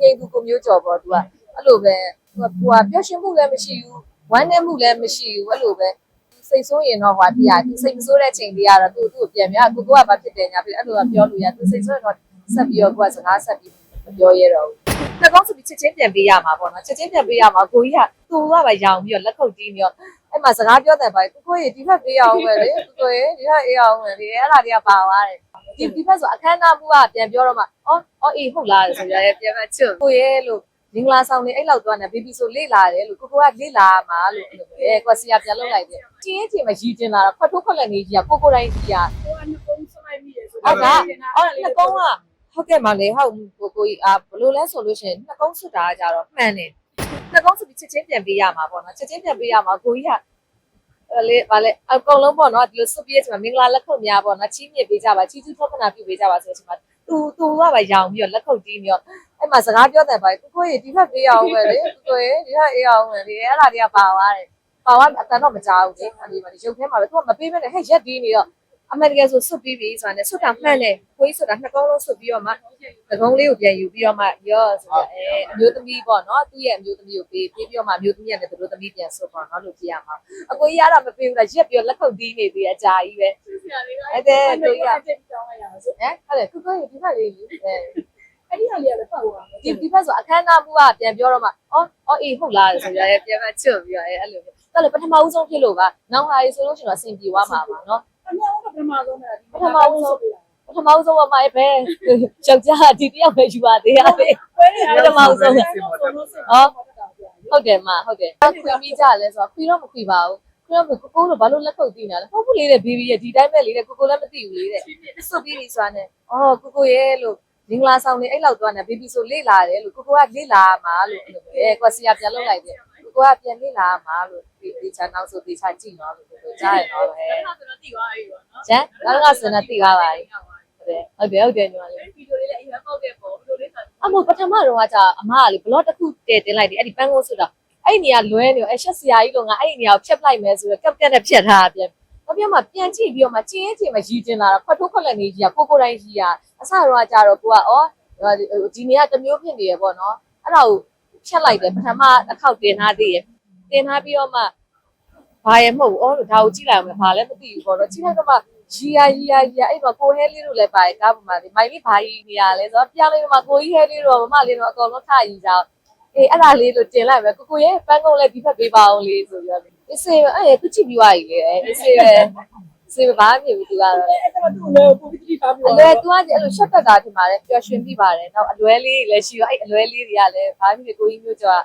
ငြိမ်သူကိုမျိုးကြော်ပေါ့သူကအဲ့လိုပဲသူကဟိုကပျော်ရွှင်မှုလည်းမရှိဘူးဝမ်းနည်းမှုလည်းမရှိဘူးအဲ့လိုပဲစိတ်ဆိုးရင်တော့ဟွာပြရသူစိတ်မဆိုးတဲ့ချိန်လေးကတော့သူ့သူ့ကိုပြန်ပြကိုကိုကဘာဖြစ်တယ်ညာဖြစ်အဲ့လိုကပြောလို့ရသူစိတ်ဆိုးရင်တော့ဆက်ပြီးတော့ကိုကစကားဆက်ပြီးမပြောရတော့ဘူးနှစ်ကောင်းဆိုပြီးချက်ချင်းပြန်ပေးရမှာပေါ့နော်ချက်ချင်းပြန်ပေးရမှာကိုကြီးကသူကပဲရောင်ပြီးတော့လက်ခုပ်တီးပြီးတော့ အဲ့မှာစကားပြောတဲ့ပိုင်းကိုကိုကြီးဒီဘက်ပေးရအောင်ပဲလေကိုကိုကြီးဒီဘက်အေးအောင်ပဲလေအဲ့ဒါတွေကပါသွားတယ်ဒီဒီဘက်ဆိုအခမ်းအနားမှုကပြန်ပြောတော့မှအော်အော်အေးဟုတ်လားဆိုကြရဲပြန်မချွတ်ကိုရဲလို့မင်္ဂလာဆောင်နေအဲ့လောက်သွားနေဘီဘီဆိုလေ့လာတယ်လို့ကိုကိုကလေ့လာမှာလို့အဲ့လိုပဲကွာစီယာပြန်လုပ်လိုက်တယ်ချင်းချင်းချင်းမရည်ကျင်လာတော့ဖတ်ထုတ်ဖက်လက်နေကြီးကကိုကိုတိုင်းကြီးကဟိုကနှစ်ကုန်းဆွလိုက်မိတယ်ဆိုဟုတ်ကအော်နှစ်ကုန်းကဟုတ်ကဲ့ပါလေဟုတ်ကိုကိုကြီးအာဘလို့လဲဆိုလို့ရှိရင်နှစ်ကုန်းဆွတ်တာကကြတော့မှန်တယ် နှစ်ကုန်းဆိုပြီးချက်ချင်းပြန်ပေးရမှာပေါ့နော်ချက်ချင်းပြန်ပေးရမှာကိုကြီးကအဲ့လေဗာလေအကုန်လုံးပေါ့နော်ဒီလိုစွပ်ပြည့်ချင်မှာမင်္ဂလာလက်ခုပ်များပေါ့နော်ချီးမြှင့်ပေးကြပါချီးကျူးထောက်ပံ့ပြုပေးကြပါဆိုတဲ့အချိန်မှာသူသူကပဲရောင်ပြီးတော့လက်ခုပ်တီးပြီးတော့အဲ့မှာစကားပြောတဲ့ပိုင်းကိုကိုကြီးဒီဘက်ပေးရအောင်ပဲလေကိုကိုကြီးဒီဘက်အေးအောင်ပဲလေအဲ့ဒါတွေကပါသွားတယ်ပါသွားအတန်တော့မကြောက်ဘူးလေအဲ့ဒီမှာရုပ်ထဲမှာပဲသူကမပေးမနဲ့ဟဲ့ရက်ဒီနေတော့ အမှန်တကယ်ဆိုစွတ်ပြီးပြီဆိုတာနဲ့စွတ်တာမှန်တယ်ကိုကြီးစွတ်တာနှစ်ကောင်းလုံးစွတ်ပြီးတော့မှသကုံးလေးကိုပြန်ယူပြီးတော့မှရော့ဆိုတော့အဲအမျိုးသမီးပေါ့နော်သူ့ရဲ့အမျိုးသမီးကိုပေးပေးပြီးတော့မှအမျိုးသမီးကလည်းသူတို့သမီးပြန်စွတ်ပေါ့နော်လို့ကြည့်ရမှာအကိုကြီးကတော့မပေးဘူးလားရက်ပြီးတော့လက်ခုပ်တီးနေသေးအကြာကြီးပဲဆရာလေးကအဲ့တဲ့တို့ရတက်ကြောင်းလိုက်ရအောင်ဆိုဟမ်ဟုတ်တယ်ကိုကိုကြီးဒီဘက်လေးလေအဲအဲ့ဒီဟာလေးကလည်းဖတ်သွားတယ်ဒီဒီဘက်ဆိုအခမ်းအနားမှုကပြန်ပြောတော့မှအော်အော်အေးဟုတ်လားဆိုရယ်ပြန်မချွတ်ပြီးတော့အဲအဲ့လိုပဲဒါလည်းပထမဦးဆုံးဖြစ်လို့ပါနောက်ဟာရေးဆိုလို့ရှိရင်တော့အဆင်ပြေသွားမှာပါနော်အ များဆုံးပထမဆုံးကဒီပထမဦးဆုံးပထမဦးဆုံးကမှပဲယောက်ျားဒီတယောက်ပဲယူပါသေးရပဲပွဲနေပထမဦးဆုံးဟောဟုတ်တယ်မဟုတ်တယ်ခွေမိကြလဲဆိုတော့ခွေတော့မခွေပါဘူးခွေတော့ကိုကိုလို့ဘာလို့လက်ခုပ်တီးနေလဲဟုတ်ဘူးလေတဲ့ဘီဘီရဲ့ဒီတိုင်းပဲလေတဲ့ကိုကိုလည်းမသိဘူးလေတဲ့စွတ်ပြီးပြီဆိုတာနဲ့အော်ကိုကိုရဲ့လို့မင်္ဂလာဆောင်နေအဲ့လောက်သွားနေဘီဘီဆိုလေ့လာတယ်လို့ကိုကိုကလေ့လာမှာလို့အဲ့လိုပဲကွာစီယာပြန်လုပ်လိုက်တယ် ကိုကိုကပြန်လေ့လာမှာလို့ဒီဒီချာနောက်ဆိုဒီချာကြည့်နော်လို့ကိုကိုကြားရတော့ဟဲ့အဲ့ဒါဆိုတော့တည်သွားပြီပေါ့နော်ကျန်တော့ကစနေတိကားပါဟုတ်တယ်ဟုတ်တယ်ဟုတ်တယ်ညီမလေးဗီဒီယိုလေးလည်းအရင်ပေါက်ခဲ့ပေါ့ဗီဒီယိုလေးဆိုအမို့ပထမတော့ကကြာအမကလေဘလော့တစ်ခုတည်တင်လိုက်တယ်အဲ့ဒီပန်းကုန်းဆိုတာအဲ့ဒီနေရာလွဲနေရောအဲ့ရှက်စရာကြီးလို့ငါအဲ့ဒီနေရာကိုဖြတ်လိုက်မယ်ဆိုတော့ကပ်ကပ်နဲ့ဖြတ်ထားတာပြန်တော့ပြန်မှပြန်ကြည့်ပြီးတော့မှချင်းချင်းမှရည်ကျင်လာတာခွတ်ထိုးခွက်လက်နေကြီးကကိုကိုတိုင်းကြီးကအစတော့ကကြာတော့ကိုကဩဒီနေရာတစ်မျိုးဖြစ်နေရပေါ့နော်အဲ့ဒါကို ဖြတ်လိုက်တယ်ပထမတစ်ခေါက်တင်ထားသေးတယ်တင်ထားပြီးတော့မှဘာရမဟုတ်ဘူးဩဒါကိုကြည့်လိုက်အောင်ဘာလည်းမသိဘူးပေါ့နော်ကြည့်လိုက်တော့မှရီယာရီယာရီယာအဲ့တော့ကိုဟဲလေးတို့လည်းပါတယ်ကားပေါ်မှာဒီမိုင်လေးဘာကြီးနေရလဲဆိုတော့ပြောင်းလေးတော့မှကိုကြီးဟဲလေးတို့မမလေးတို့အကုန်လုံးထားရီကြအောင်အေးအဲ့ဒါလေးလို့တင်လိုက်မယ်ကိုကိုရဲ့ပန်းကုန်းလည်းဒီဘက်ပေးပါအောင်လေးဆိုပြီးတော့အစ်စေအဲ့သူချစ်ပြီးွားကြီးလေအစ်စေပဲ စေဘာမှမဖြစ်ဘူးသူကတော့အဲ့ဒါသူ့လည်းပုံပြီးထားပြီးအလွယ်သူကအဲ့လိုရှော့တက်တာထင်ပါတယ်ပျော်ရွှင်ပြီးပါတယ်နောက်အလွယ်လေးတွေလည်းရှိတော့အဲ့အလွယ်လေးတွေကလည်းဘာဖြစ်ဖြစ်ကိုကြီးမျိုးကျော်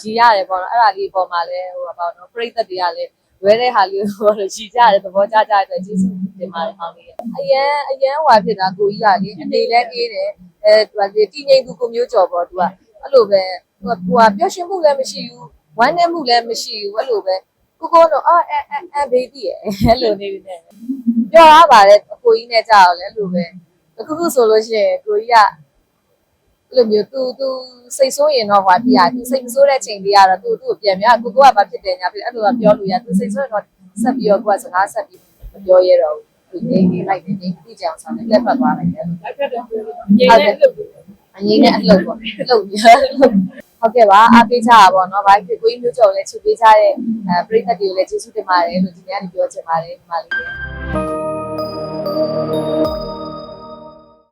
ကရီရတယ်ပေါ့နော်အဲ့ဒါလေးပေါ်မှာလည်းဟိုပါတော့ပြိသက်တွေကလည်းလွယ်တဲ့ဟာလေးဟိုရီကြတယ်သဘောကျကြတဲ့ကျေးဇူးတင်ပါတယ်ဟောင်းလေးအရန်အရန်ဟွာဖြစ်တာကိုကြီးကလေအနေလဲအေးတယ်အဲသူကဒီတည်ငြိမ်သူကိုမျိုးကျော်ပေါ့သူကအဲ့လိုပဲသူကသူကပျော်ရွှင်မှုလည်းမရှိဘူးဝမ်းနည်းမှုလည်းမရှိဘူးအဲ့လိုပဲ ကိုကိုတော့အာအဲအဲအဲဘေးကြီးရဲ့အဲ့လိုနေနေပြောရပါတယ်အကိုကြီးနဲ့ကြောက်လဲအဲ့လိုပဲ အခုခုဆိုလို့ရှိရင်ကိုကြီးကအဲ့လိုမျိုး तू तू စိတ်ဆိုးရင်တော့ဟွာပြရ तू စိတ်မဆိုးတဲ့ချိန်လေးကတော့ तू သူ့ကိုပြန်ပြကိုကိုကဘာဖြစ်တယ်ညာဖြစ်အဲ့လိုကပြောလို့ရ तू စိတ်ဆိုးရင်တော့ဆက်ပြီးတော့ကိုကစကားဆက်ပြီးမပြောရတော့ဘူးသူငိမ့်နေလိုက်တယ်ငိမ့်ပြီးကြအောင်ဆောင်တယ်လက်ပတ်သွားလိုက်တယ် လိုက်ဖက်တယ်ငြိမ်နေလို့ အငိမ့်နဲ့အလှုပ်ပေါ့အလှုပ်ရ ဟုတ်ကဲ့ပါအားပေးကြတာပေါ့နော်ဘာဖြစ်ကိုကြီးမျိုးကြော်လဲချစ်ပေးကြတဲ့အဲပရိသတ်တွေကိုလည်းကျေးဇူးတင်ပါတယ်လို့ဒီနေ့ကနေပြောချင်ပါတယ်ဒီမှာလေး